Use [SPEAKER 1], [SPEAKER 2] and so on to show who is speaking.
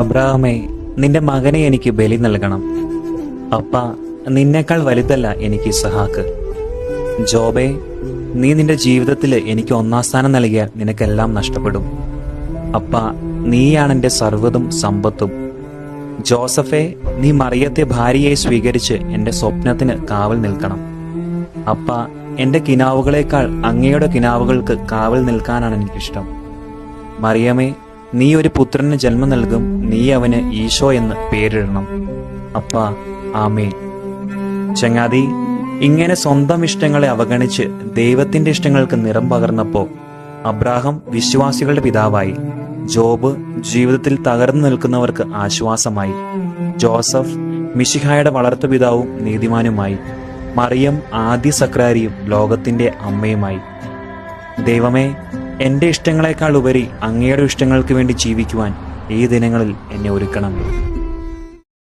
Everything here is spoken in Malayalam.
[SPEAKER 1] അബ്രാഹമേ നിന്റെ മകനെ എനിക്ക് ബലി നൽകണം. അപ്പ നിന്നേക്കാൾ വലുതല്ല എനിക്ക് ഇസഹാക്ക്. ജോബേ നീ നിന്റെ ജീവിതത്തിൽ എനിക്ക് ഒന്നാം സ്ഥാനം നൽകിയാൽ നിനക്കെല്ലാം നഷ്ടപ്പെടും. അപ്പ നീയാണ് എന്റെ സർവതും സമ്പത്തും. ജോസഫെ നീ മറിയത്തെ ഭാര്യയായി സ്വീകരിച്ച് എന്റെ സ്വപ്നത്തിന് കാവൽ നിൽക്കണം. അപ്പ എന്റെ കിനാവുകളേക്കാൾ അങ്ങയുടെ കിനാവുകൾക്ക് കാവൽ നിൽക്കാനാണ് എനിക്കിഷ്ടം. മറിയമേ നീ ഒരു പുത്രന് ജന്മം നൽകും നീ അവന് ഈശോ എന്ന് പേരിടണം. അപ്പ ആമേ ചങ്ങാതി ഇങ്ങനെ സ്വന്തം ഇഷ്ടങ്ങളെ അവഗണിച്ച് ദൈവത്തിന്റെ ഇഷ്ടങ്ങൾക്ക് നിറം പകർന്നപ്പോ അബ്രാഹം വിശ്വാസികളുടെ പിതാവായി ജോബ് ജീവിതത്തിൽ തകർന്നു നിൽക്കുന്നവർക്ക് ആശ്വാസമായി ജോസഫ് മിഷിഹായുടെ വളർത്തു പിതാവും നീതിമാനുമായി മറിയം ആദ്യ സക്രാരിയും ലോകത്തിന്റെ അമ്മയുമായി. ദൈവമേ എന്റെ ഇഷ്ടങ്ങളെക്കാൾ ഉപരി അങ്ങയുടെ ഇഷ്ടങ്ങൾക്ക് വേണ്ടി ജീവിക്കുവാൻ ഈ ദിനങ്ങളിൽ എന്നെ ഒരുക്കണം.